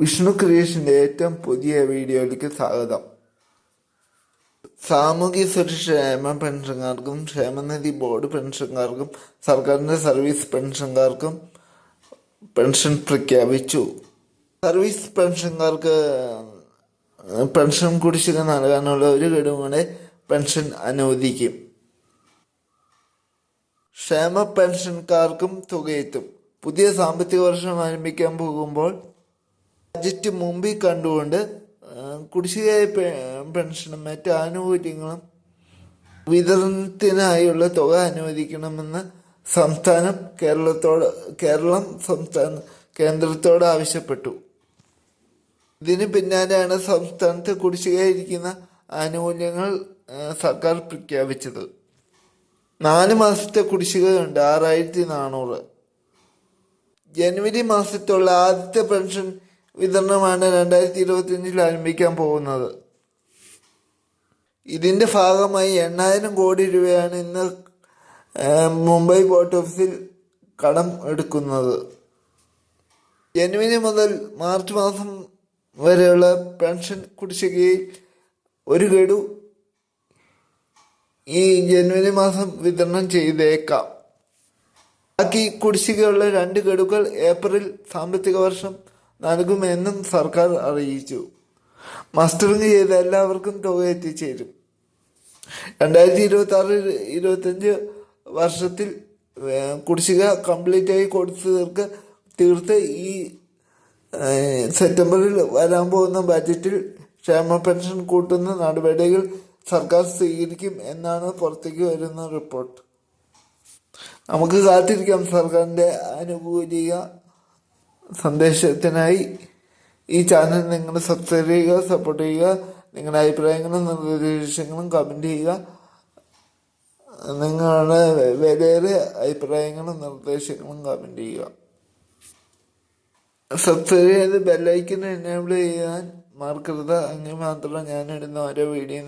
വിഷ്ണു ക്രിയേഷന്റെ ഏറ്റവും പുതിയ വീഡിയോയിലേക്ക് സ്വാഗതം. സാമൂഹ്യ സുരക്ഷ ക്ഷേമ പെൻഷൻകാർക്കും ക്ഷേമനിധി ബോർഡ് പെൻഷൻകാർക്കും സർക്കാരിന്റെ സർവീസ് പെൻഷൻകാർക്കും പെൻഷൻ പ്രഖ്യാപിച്ചു. സർവീസ് പെൻഷൻകാർക്ക് പെൻഷൻ കുടിശ്ശിക നൽകാനുള്ള ഒരു ഗഡുവിടെ പെൻഷൻ അനുവദിക്കും ക്ഷേമ പെൻഷൻകാർക്കും തുകയെത്തും. പുതിയ സാമ്പത്തിക വർഷം ആരംഭിക്കാൻ പോകുമ്പോൾ ബജറ്റ് മുമ്പിൽ കണ്ടുകൊണ്ട് കുടിശ്ശികയായ പെൻഷനും മറ്റ് ആനുകൂല്യങ്ങളും വിതരണത്തിനായുള്ള തുക അനുവദിക്കണമെന്ന് സംസ്ഥാനം കേരളത്തോട് കേരളം സംസ്ഥാന കേന്ദ്രത്തോട് ആവശ്യപ്പെട്ടു. ഇതിന് പിന്നാലെയാണ് സംസ്ഥാനത്ത് കുടിശ്ശികയായിരിക്കുന്ന ആനുകൂല്യങ്ങൾ സർക്കാർ പ്രഖ്യാപിച്ചത്. നാല് മാസത്തെ കുടിശ്ശികയുണ്ട് ആറായിരത്തി നാനൂറ്. ജനുവരി മാസത്തുള്ള ആദ്യത്തെ പെൻഷൻ വിതരണമാണ് രണ്ടായിരത്തി ഇരുപത്തിയഞ്ചിൽ ആരംഭിക്കാൻ പോകുന്നത്. ഇതിന്റെ ഭാഗമായി എണ്ണായിരം കോടി രൂപയാണ് ഇന്ന് മുംബൈ പോർട്ട് ഓഫീസിൽ കടം എടുക്കുന്നത്. ജനുവരി മുതൽ മാർച്ച് മാസം വരെയുള്ള പെൻഷൻ കുടിശ്ശികയിൽ ഒരു ഗഡു ഈ ജനുവരി മാസം വിതരണം ചെയ്തേക്കാം. ബാക്കി കുടിശ്ശികയുള്ള രണ്ട് ഗഡുക്കൾ ഏപ്രിൽ സാമ്പത്തിക വർഷം നൽകുമെന്നും സർക്കാർ അറിയിച്ചു. മസ്റ്ററിംഗ് ചെയ്ത എല്ലാവർക്കും തുക എത്തിച്ചേരും. രണ്ടായിരത്തി ഇരുപത്തി ആറ് ഇരുപത്തഞ്ച് വർഷത്തിൽ കുടിശ്ശിക കംപ്ലീറ്റ് ആയി കൊടുത്തവർക്ക് തീർത്ത് ഈ സെപ്റ്റംബറിൽ വരാൻ പോകുന്ന ബജറ്റിൽ ക്ഷേമ പെൻഷൻ കൂട്ടുന്ന നടപടികൾ സർക്കാർ സ്വീകരിക്കും എന്നാണ് പുറത്തേക്ക് വരുന്ന റിപ്പോർട്ട് നമുക്ക് കാത്തിരിക്കാം. സർക്കാരിന്റെ ആനുകൂലിക സന്ദേശത്തിനായി ഈ ചാനൽ നിങ്ങൾ സബ്സ്ക്രൈബ് ചെയ്യുക സപ്പോർട്ട് ചെയ്യുക നിങ്ങളുടെ അഭിപ്രായങ്ങളും നിർദ്ദേശങ്ങളും കമന്റ് ചെയ്യുക. നിങ്ങളുടെ വേറെ അഭിപ്രായങ്ങളും നിർദ്ദേശങ്ങളും കമന്റ് ചെയ്യുക. സബ്സ്ക്രൈബ് ചെയ്ത് ബെല്ലൈക്കൻ എനേബിൾ ചെയ്യാൻ മറക്കരുത്. അങ്ങനെ മാത്രമേ ഞാനിടുന്ന ഓരോ വീഡിയോ